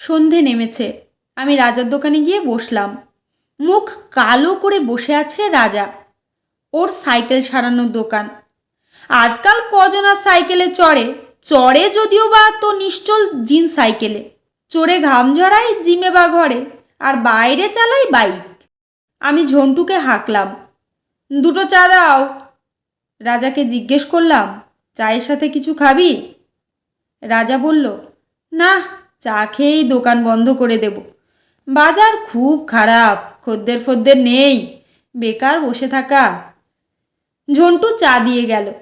সন্ধে নেমেছে। আমি রাজার দোকানে গিয়ে বসলাম। মুখ কালো করে বসে আছে রাজা। ওর সাইকেল সারানোর দোকান। আজকাল কজন আর সাইকেলে চড়ে? চড়ে যদিও বা তো নিশ্চল জিন সাইকেলে। চড়ে ঘাম ঝরাই জিমে বা ঘরে, আর বাইরে চালাই বাইক। আমি ঝন্টুকে হাঁকলাম। দুটো চা দাও। রাজাকে জিজ্ঞেস করলাম, চায়ের সাথে কিছু খাবি? রাজা বলল, না চা খেয়েই দোকান বন্ধ করে দেব। বাজার খুব খারাপ, খদ্দের ফদ্দের নেই, বেকার বসে থাকা। ঝন্টু চা দিয়ে গেল।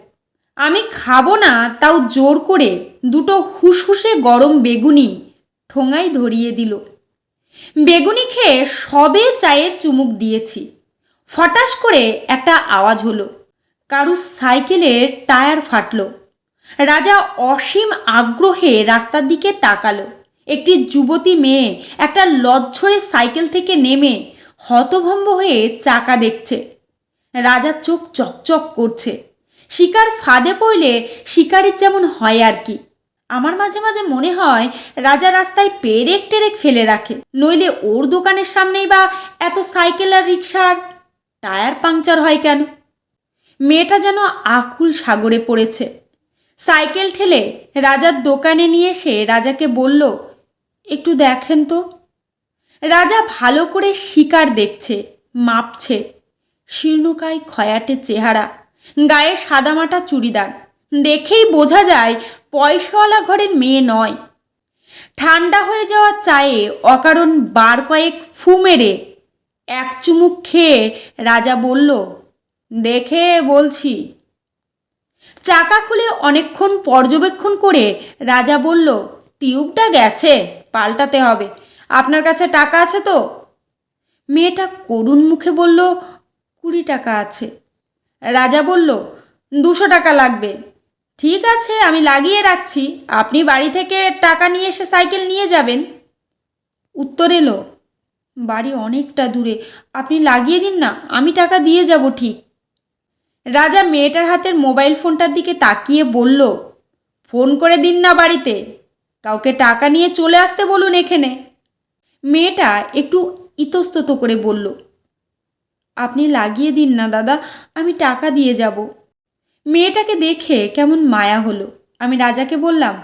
আমি খাব না, তাও জোর করে দুটো হুসহুসে গরম বেগুনি ঠোঙায় ধরিয়ে দিল। বেগুনি খেয়ে সবে চায়ে চুমুক দিয়েছি। ফটাস করে একটা আওয়াজ হলো। কারুর সাইকেলের টায়ার ফাটলো। রাজা অসীম আগ্রহে রাস্তার দিকে তাকালো। একটি যুবতী মেয়ে একটা লজ্জরে সাইকেল থেকে নেমে হতভম্ব হয়ে চাকা দেখছে। রাজার চোখ চকচক করছে। শিকার ফাঁদে পড়লে শিকারির যেমন হয় আর কি। আমার মাঝে মাঝে মনে হয় রাজা রাস্তায় পেরেক টেরেক ফেলে রাখে, নইলে ওর দোকানের সামনেই বা এত সাইকেল আর রিক্সার টায়ার পাংচার হয় কেন? মেয়েটা যেন আকুল সাগরে পড়েছে। সাইকেল ঠেলে রাজার দোকানে নিয়ে এসে রাজাকে বলল একটু দেখেন তো। রাজা ভালো করে শিকার দেখছে, মাপছে। শীর্ণকায় খয়াটে চেহারা, গায়ে সাদামাটা চুড়িদার। দেখেই বোঝা যায়, পয়সাওয়ালা ঘরের মেয়ে নয়। ঠান্ডা হয়ে যাওয়া চায়ে অকারণ বার কয়েক ফু মেরে এক চুমুক খেয়ে রাজা বলল, দেখে বলছি। চাকা খুলে অনেকক্ষণ পর্যবেক্ষণ করে রাজা বলল, টিউবটা গেছে? পাল্টাতে হবে। আপনার কাছে টাকা আছে তো? মেয়েটা করুণ মুখে বলল, কুড়ি টাকা আছে। রাজা বলল, দুশো টাকা লাগবে। ঠিক আছে, আমি লাগিয়ে রাখছি। আপনি বাড়ি থেকে টাকা নিয়ে এসে সাইকেল নিয়ে যাবেন। উত্তর এলো, বাড়ি অনেকটা দূরে। আপনি লাগিয়ে দিন না, আমি টাকা দিয়ে যাব ঠিক। রাজা মেয়েটার হাতের মোবাইল ফোনটার দিকে তাকিয়ে বলল, ফোন করে দিন না বাড়িতে। কাউকে টাকা নিয়ে চলে আসতে বলুন এখানে। মেয়েটা একটু ইতস্তত করে বলল, আপনি লাগিয়ে দিন না দাদা, আমি টাকা দিয়ে যাব। মেয়েটাকে দেখে কেমন মায়া হলো। আমি রাজাকে বললাম,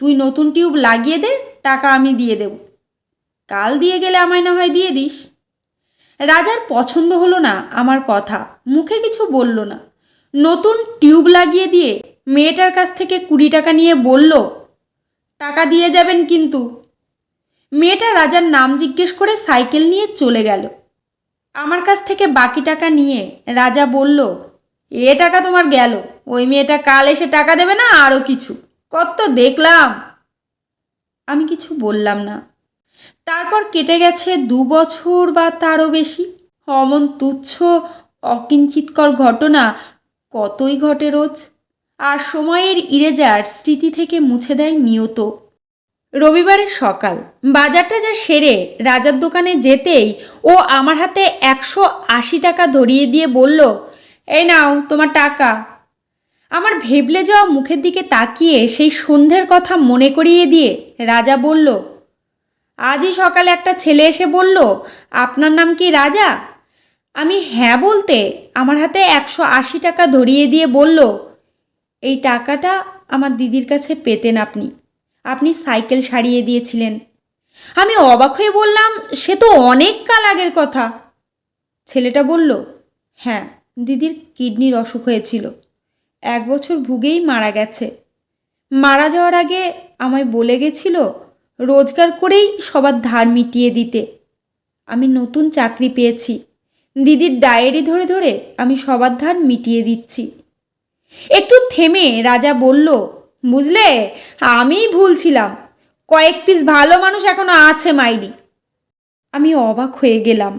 তুই নতুন টিউব লাগিয়ে দে, টাকা আমি দিয়ে দেব। কাল দিয়ে গেলে আমায় না হয় দিয়ে দিস। রাজার পছন্দ হলো না আমার কথা, মুখে কিছু বলল না। নতুন টিউব লাগিয়ে দিয়ে মেয়েটার কাছ থেকে কুড়ি টাকা নিয়ে বলল টাকা দিয়ে যাবেন কিন্তু। মেয়েটা রাজার নাম জিজ্ঞেস করে সাইকেল নিয়ে চলে গেল। আমার কাছ থেকে বাকি টাকা নিয়ে রাজা বলল, এ টাকা তোমার গেল। ওই মেয়েটা কাল এসে টাকা দেবে না আরও কিছু? কত দেখলাম। আমি কিছু বললাম না। তারপর কেটে গেছে দু বছর বা তারও বেশি। অমন তুচ্ছ, অকিঞ্চিতকর ঘটনা কতই ঘটে রোজ? আর সময়ের ইরেজার স্মৃতি থেকে মুছে দেয় নিয়ত। রবিবারের সকাল। বাজারটা যা সেরে রাজার দোকানে যেতেই ও আমার হাতে একশো আশি টাকা ধরিয়ে দিয়ে বলল, এই নাও তোমার টাকা। আমার ভেবলে যাওয়া মুখের দিকে তাকিয়ে সেই সন্ধ্যের কথা মনে করিয়ে দিয়ে রাজা বলল, আজই সকালে একটা ছেলে এসে বলল, আপনার নাম কি রাজা আমি হ্যাঁ বলতে আমার হাতে একশো আশি টাকা ধরিয়ে দিয়ে বলল এই টাকাটা আমার দিদির কাছে পেতেন আপনি। আপনি সাইকেল সারিয়ে দিয়েছিলেন। আমি অবাক হয়ে বললাম, সে তো অনেক কাল আগের কথা। ছেলেটা বলল হ্যাঁ দিদির কিডনির অসুখ হয়েছিল। এক বছর ভুগেই মারা গেছে। মারা যাওয়ার আগে আমায় বলে গেছিল রোজগার করেই সবার ধার মিটিয়ে দিতে। আমি নতুন চাকরি পেয়েছি। দিদির ডায়েরি ধরে ধরে আমি সবার ধার মিটিয়ে দিচ্ছি। একটু থেমে রাজা বলল, বুঝলে, আমিই ভুল ছিলাম। কয়েক পিস ভালো মানুষ এখনও আছে, মাইরি। আমি অবাক হয়ে গেলাম।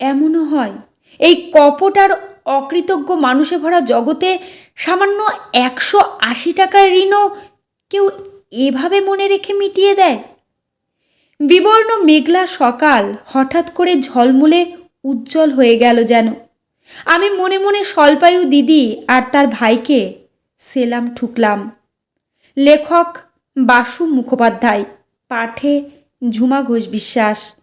এমনও হয়, এই কপট আর অকৃতজ্ঞ মানুষে ভরা জগতে সামান্য একশো আশি টাকার ঋণও কেউ এভাবে মনে রেখে মিটিয়ে দেয়? বিবর্ণ মেঘলা সকাল হঠাৎ করে ঝলমলে উজ্জ্বল হয়ে গেল যেন। আমি মনে মনে স্বল্পায়ু দিদি আর তার ভাইকে সেলাম ঠুকলাম। লেখক বাসু মুখোপাধ্যায়, পাঠে ঝুমা ঘোষ বিশ্বাস।